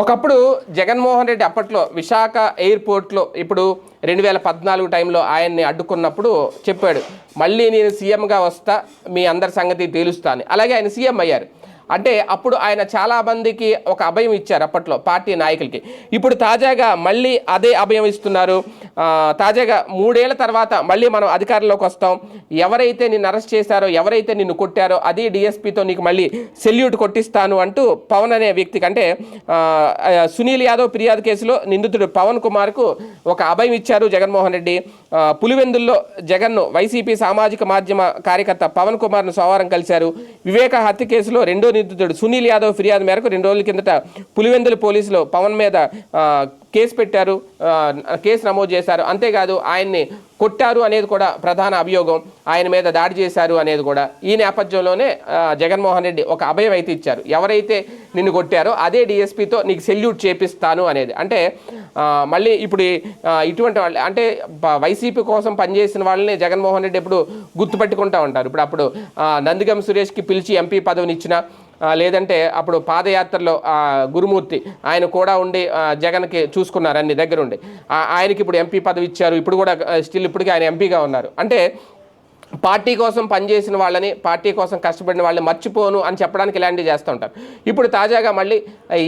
ఒకప్పుడు జగన్మోహన్ రెడ్డి అప్పట్లో విశాఖ ఎయిర్పోర్ట్లో ఇప్పుడు రెండు వేల పద్నాలుగు టైంలో ఆయన్ని అడ్డుకున్నప్పుడు చెప్పాడు మళ్ళీ నేను సీఎంగా వస్తా మీ అందరి సంగతి తేలుస్తాను. అలాగే ఆయన సీఎం అయ్యారు. అంటే అప్పుడు ఆయన చాలా మందికి ఒక అభయం ఇచ్చారు అప్పట్లో పార్టీ నాయకులకి. ఇప్పుడు తాజాగా మళ్ళీ అదే అభయం ఇస్తున్నారు. తాజాగా మూడేళ్ళ తర్వాత మళ్ళీ మనం అధికారంలోకి వస్తాం. ఎవరైతే నిన్ను అరెస్ట్ చేశారో ఎవరైతే నిన్ను కొట్టారో అది డిఎస్పీతో నీకు మళ్ళీ సెల్యూట్ కొట్టిస్తాను అంటూ పవన్ అనే వ్యక్తికి అంటే సునీల్ యాదవ్ ఫిర్యాదు కేసులో నిందితుడు పవన్ కుమార్కు ఒక అభయం ఇచ్చారు జగన్మోహన్ రెడ్డి. పులివెందుల్లో జగన్ను వైసీపీ సామాజిక మాధ్యమ కార్యకర్త పవన్ కుమార్ను సోమవారం కలిశారు. వివేక హత్య కేసులో రెండో నిందితుడు సునీల్ యాదవ్ ఫిర్యాదు మేరకు రెండు రోజుల కిందట పులివెందుల పోలీసులు పవన్ మీద కేసు పెట్టారు కేసు నమోదు చేశారు. అంతేకాదు ఆయన్ని కొట్టారు అనేది కూడా ప్రధాన అభియోగం. ఆయన మీద దాడి చేశారు అనేది కూడా. ఈ నేపథ్యంలోనే జగన్మోహన్ రెడ్డి ఒక అభయం అయితే ఇచ్చారు. ఎవరైతే నిన్ను కొట్టారో అదే డిఎస్పీతో నీకు సెల్యూట్ చేపిస్తాను అనేది. అంటే మళ్ళీ ఇప్పుడు ఇటువంటి వాళ్ళు అంటే వైసీపీ కోసం పనిచేసిన వాళ్ళని జగన్మోహన్ రెడ్డి ఎప్పుడు గుర్తుపెట్టుకుంటూ ఉంటారు. ఇప్పుడు అప్పుడు నందిగం సురేష్కి పిలిచి ఎంపీ పదవిని ఇచ్చిన లేదంటే అప్పుడు పాదయాత్రలో గురుమూర్తి ఆయన కూడా ఉండి జగన్కి చూసుకున్నారు అన్ని దగ్గరుండి. ఆయనకి ఇప్పుడు ఎంపీ పదవి ఇచ్చారు ఇప్పుడు కూడా స్టిల్ ఇప్పటికీ ఆయన ఎంపీగా ఉన్నారు. అంటే పార్టీ కోసం పనిచేసిన వాళ్ళని పార్టీ కోసం కష్టపడిన వాళ్ళని మర్చిపోను అని చెప్పడానికి ఇలాంటివి చేస్తూ ఉంటారు. ఇప్పుడు తాజాగా మళ్ళీ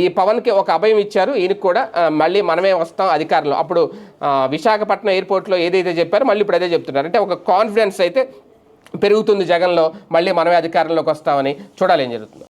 ఈ పవన్కి ఒక అభయం ఇచ్చారు ఈయనకి కూడా మళ్ళీ మనమే వస్తాం అధికారంలో. అప్పుడు విశాఖపట్నం ఎయిర్పోర్ట్లో ఏదైతే చెప్పారో మళ్ళీ ఇప్పుడు అదే చెప్తున్నారు. అంటే ఒక కాన్ఫిడెన్స్ అయితే పెరుగుతుంది జగన్లో మళ్ళీ మనమే అధికారంలోకి వస్తామని చూడాలి ఏం జరుగుతుంది.